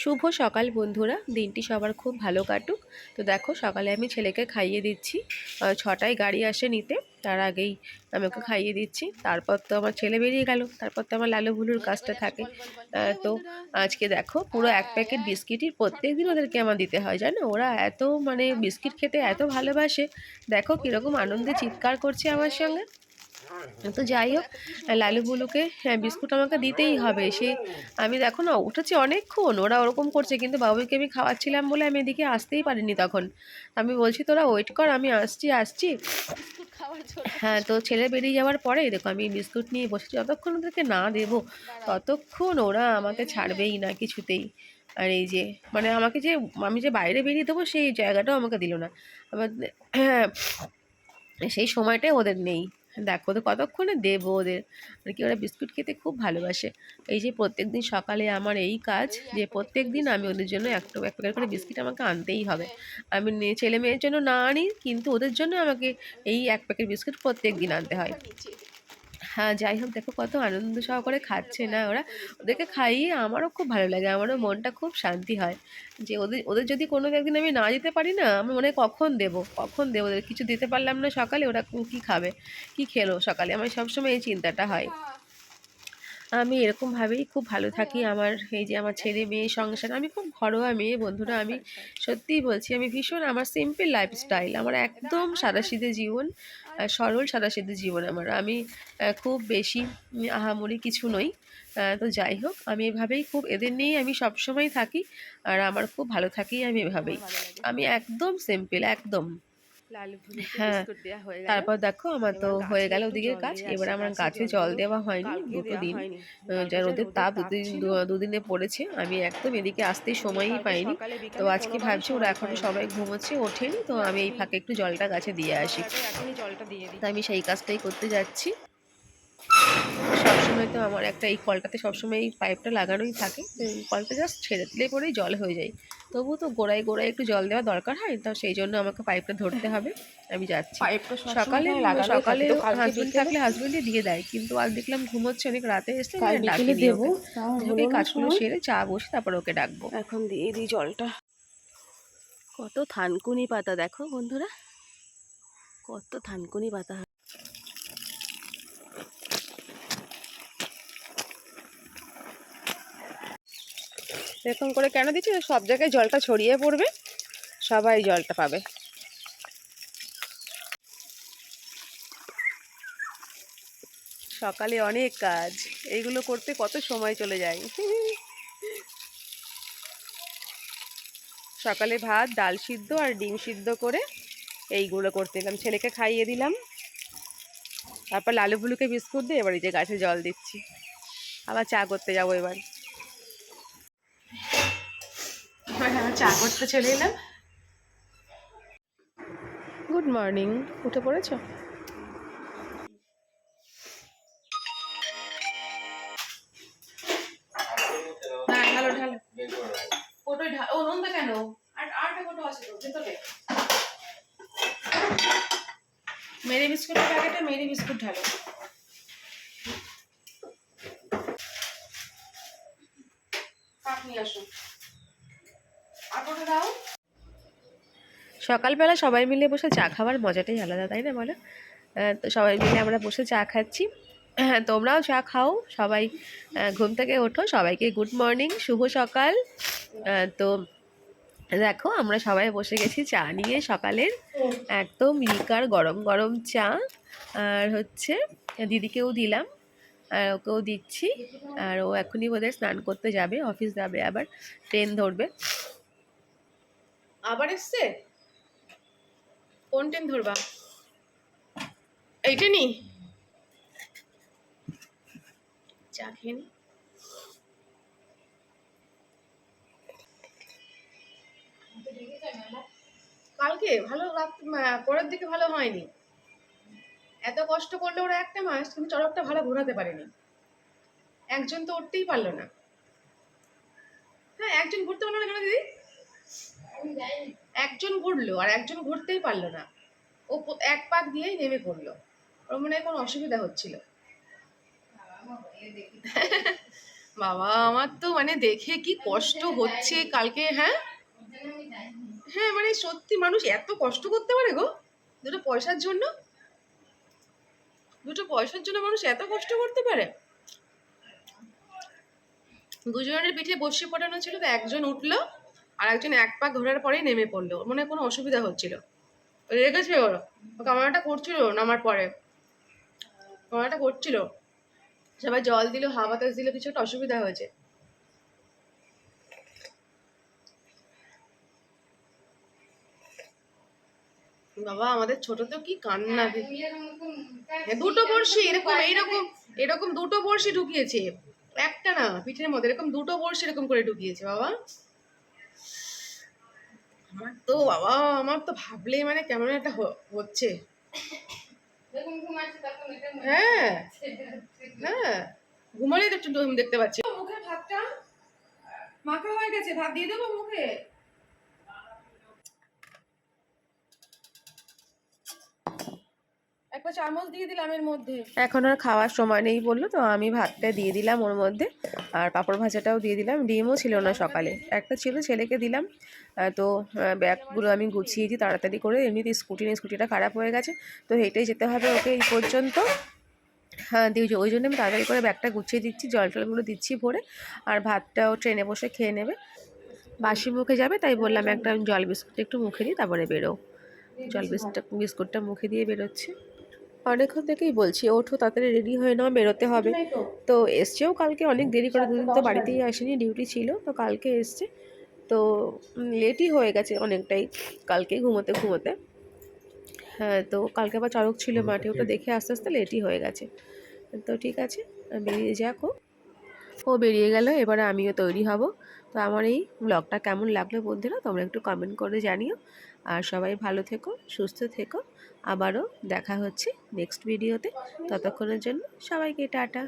শুভ সকাল বন্ধুরা। দিনটি সবার খুব ভালো কাটুক। তো দেখো সকালে আমি ছেলেকে খাইয়ে দিচ্ছি। ছটায় গাড়ি আসে নিতে। তার আগেই আমি ওকে খাইয়ে দিচ্ছি। তারপর তো আমার ছেলে বেরিয়ে গেল। তারপর তো আমার লালু ভুলুর কাজটা থাকে। তো আজকে দেখো পুরো এক প্যাকেট বিস্কিটই প্রত্যেক দিন ওদেরকে আমার দিতে হয় জানো? ওরা এত মানে বিস্কিট খেতে এত ভালোবাসে। দেখো কীরকম আনন্দে চিৎকার করছে আমার সঙ্গে। তো যাই হোক লালু বুলুকে হ্যাঁ বিস্কুট আমাকে দিতেই হবে। সে, আমি দেখো না, উঠেছি অনেকক্ষণ, ওরা ওরকম করছে, কিন্তু বাবুকে আমি খাওয়াচ্ছিলাম বলে আমি এদিকে আসতেই পারিনি তখন। আমি বলছি, তোরা ওয়েট কর, আমি আসছি আসছি। হ্যাঁ তো ছেলে বেরিয়ে যাওয়ার পরে, দেখো, আমি বিস্কুট নিয়ে বসেছি, যতক্ষণ ওদেরকে না দেবো, ততক্ষণ ওরা আমাকে ছাড়বেই না কিছুতেই। আর এই যে মানে আমাকে যে, আমি যে বাইরে বেরিয়ে দেবো, সেই জায়গাটাও আমাকে দিল না। আমার হ্যাঁ সেই সময়টাই ওদের নেই। দেখো তো কতক্ষণে দেবো ওদের? মানে কি ওরা বিস্কুট খেতে খুব ভালোবাসে। এই যে প্রত্যেক দিন সকালে আমার এই কাজ যে প্রত্যেক দিন আমি ওদের জন্য একটা এক প্যাকেট করে বিস্কিট আমাকে আনতেই হবে। আমি ছেলে মেয়ের জন্য না আনি, কিন্তু ওদের জন্য আমাকে এই এক প্যাকেট বিস্কুট প্রত্যেক দিন আনতে হয় হ্যাঁ। যাই হোক দেখো কত আনন্দ সহকারে খাচ্ছে না ওরা। ওদেরকে খাইয়ে আমারও খুব ভালো লাগে, আমারও মনটা খুব শান্তি হয়। যে ওদের ওদের যদি কোনো একদিন আমি না দিতে পারি না, আমি মনে হয় কখন দেবো? কখন দেবো ওদের? কিছু দিতে পারলাম না সকালে, ওরা কি খাবে? কি খেলো সকালে? আমার সবসময় এই চিন্তাটা হয়। আমি এরকমভাবেই খুব ভালো থাকি। আমার এই যে আমার ছেলে মেয়ে সংসার আমি খুব ঘরোয়া মেয়ে বন্ধুরা আমি সত্যিই বলছি আমি ভীষণ আমার সিম্পল লাইফস্টাইল আমার একদম সাদাসিধে জীবন আহ, সরল সাদাসিধে জীবন আমার। আমি খুব বেশি আহামরি কিছু নই তো যাই হোক আমি এভাবেই খুব এদের নিয়েই আমি সবসময় থাকি আর আমার খুব ভালো থাকি আমি এভাবেই। আমি একদম সিম্পল একদম। হ্যাঁ, তারপর দেখো আমার তো হয়ে গেল ওদিকে কাজ এবার আমার গাছে জল দেওয়া হয়নি দুটো দিন আহ, যা রোদের তাপ দুদিন দুদিনে পড়েছে আমি একদম এদিকে আসতে সময়ই পাইনি। তো আজকে ভাবছি ওরা এখন সবাই ঘুমোচ্ছে ওঠেনি তো আমি এই ফাঁকে একটু জলটা গাছে দিয়ে আসি। জলটা দিয়ে আমি সেই কাজটাই করতে যাচ্ছি। সবসময় তো আমার একটা এই কলটাতে সবসময় এই পাইপটা লাগানোই থাকে। কলটা জাস্ট ছেড়ে দিলে পরেই জল হয়ে যায়। তবু তো গোড়ায় গোড়ায় একটু জল দেওয়া দরকার হয় তো সেই জন্য আমাকে পাইপটা ধরতে হবে। আমি যাচ্ছি। পাইপটা সকালে সকালে হাজবেন্ড থাকলে হাজবেন্ডই দিয়ে দেয় কিন্তু আজ দেখলাম ঘুমোচ্ছে অনেক রাতে এসে বিকেলে দেবো এই কাজগুলো সেরে চা বসে তারপর ওকে ডাকবো। এখন দিয়ে দিই জলটা। কত থানকুনি পাতা দেখো বন্ধুরা। কত থানকুনি পাতা এরকম করে কেন দিচ্ছি? সব জায়গায় জলটা ছড়িয়ে পড়বে, সবাই জলটা পাবে। সকালে অনেক কাজ, এইগুলো করতে কত সময় চলে যায়। সকালে ভাত, ডাল সিদ্ধ আর ডিম সিদ্ধ করে এইগুলো করতে এলাম। ছেলেকে খাইয়ে দিলাম। তারপর লালু ফুলুকে বিস্কুট দিয়ে এবার এই যে গাছে জল দিচ্ছি। আবার চা করতে যাব এবার। চা করতে চলে এলাম। গুড মর্নিং উঠে পড়েছো? হ্যাঁ ও নন্দা কেন? আর আরেকটা ফটো আছে তো ভেতরে। মেরি বিস্কুটের প্যাকেটে মেরি বিস্কুট ঢালো। কাপ নিয়ে আসো। সকালবেলা সবাই মিলে বসে চা খাওয়ার মজাটাই আলাদা, তাই না বলো? তো সবাই মিলে আমরা বসে চা খাচ্ছি। হ্যাঁ তোমরাও চা খাও। সবাই ঘুম থেকে ওঠো। সবাইকে গুড মর্নিং, শুভ সকাল। তো দেখো, আমরা সবাই বসে গেছি চা নিয়ে সকালের একদম লিকার গরম গরম চা। আর হচ্ছে, দিদিকেও দিলাম, আর ওকেও দিচ্ছি। আর ও এখনই বোধহয় স্নান করতে যাবে, অফিস যাবে, আবার ট্রেন ধরবে। আবার এসছে? কোন ট্রেন ধরবা? এইটা নি? চা কালকে ভালো রাত পরের দিকে ভালো হয়নি। এত কষ্ট করলে ওরা একটা মাস, কিন্তু চড়কটা ভালো ঘোরাতে পারেনি। একজন তো উঠতেই পারল না। হ্যাঁ একজন ঘুরতে পারল না কেন দিদি? একজন ঘুরলো আর একজন ঘুরতেই পারল না। ও এক পাক দিয়েই নেমে পড়ল। ওর মনে হয় কোনো অসুবিধা হচ্ছিল। বাবা, আমার তো মানে দেখে কি কষ্ট হচ্ছে কালকে হ্যাঁ? হ্যাঁ মানে সত্যি মানুষ এত কষ্ট করতে পারে গো। দুটো পয়সার জন্য। দুটো পয়সার জন্য মানুষ এত কষ্ট করতে পারে। দুজনের পিঠে বসে পড়ানো ছিল তো একজন উঠল। আর একজন এক পা ঘোরার পরেই নেমে পড়ল। ওর মনে কোনো অসুবিধা হচ্ছিল। রেখেছে ওর। কামড়াটা করছিল নামার পরে। কামড়াটা করছিল। সবাই জল দিল হাওয়া বাতাস দিল কিছু একটা অসুবিধা হয়েছে। বাবা আমাদের ছোট তো কি কান্না দুটো বড়শি এরকম এইরকম এরকম দুটো বড়শি ঢুকিয়েছে। একটা না পিঠের মধ্যে এরকম দুটো বড়শি এরকম করে ঢুকিয়েছে বাবা। আমার তো বাবা আমার তো ভাবলে মানে কেমন একটা হ- হচ্ছে। হ্যাঁ। হ্যাঁ। ঘুমালে তো একটু দেখতে পাচ্ছি। মুখে ভাতটা মাখা হয়ে গেছে ভাত দিয়ে দেবো মুখে? একটা চামচ দিয়ে দিলাম এর মধ্যে। এখন আর খাওয়ার সময় নেই বলল, তো আমি ভাতটা দিয়ে দিলাম ওর মধ্যে। আর পাঁপড় ভাজাটাও দিয়ে দিলাম, ডিমও ছিল না সকালে। একটা ছিল, ছেলেকে দিলাম। তো ব্যাগগুলো আমি গুছিয়ে দিই তাড়াতাড়ি করে। এমনিতে স্কুটি নিয়ে স্কুটিটা খারাপ হয়ে গেছে, তো হেঁটেই যেতে হবে ওকে এই পর্যন্ত। হ্যাঁ দিয়ে ওই জন্য আমি তাড়াতাড়ি করে ব্যাগটা গুছিয়ে দিচ্ছি, জল টলগুলো দিচ্ছি ভরে। আর ভাতটাও ট্রেনে বসে খেয়ে নেবে। বাসি মুখে যাবে, তাই বললাম একটা জল বিস্কুট একটু মুখে দিই, তারপরে বেরো জল বিস্কুটটা বিস্কুটটা মুখে দিয়ে বেরোচ্ছে। অনেকক্ষণ থেকেই বলছি ওঠো তাড়াতাড়ি রেডি হয়ে নাও বেরোতে হবে। তো এসছেও কালকে অনেক দেরি করে দুদিন তো বাড়িতেই আসেনি ডিউটি ছিল তো কালকে এসছে। তো লেটই হয়ে গেছে অনেকটাই কালকে ঘুমোতে ঘুমোতে। হ্যাঁ তো কালকে আবার চড়ক ছিল মাঠে ওটা দেখে আস্তে আস্তে লেটই হয়ে গেছে। তো ঠিক আছে বেরিয়ে যাক ও বেরিয়ে গেল, এবারে আমিও তৈরি হব। তো আমার এই ব্লগটা কেমন লাগল বন্ধুরা, তোমরা একটু কমেন্ট করে জানিও। আর সবাই ভালো থেকো, সুস্থ থেকো। আবারও দেখা হচ্ছে নেক্সট ভিডিওতে ততক্ষণের জন্য সবাইকে টাটা।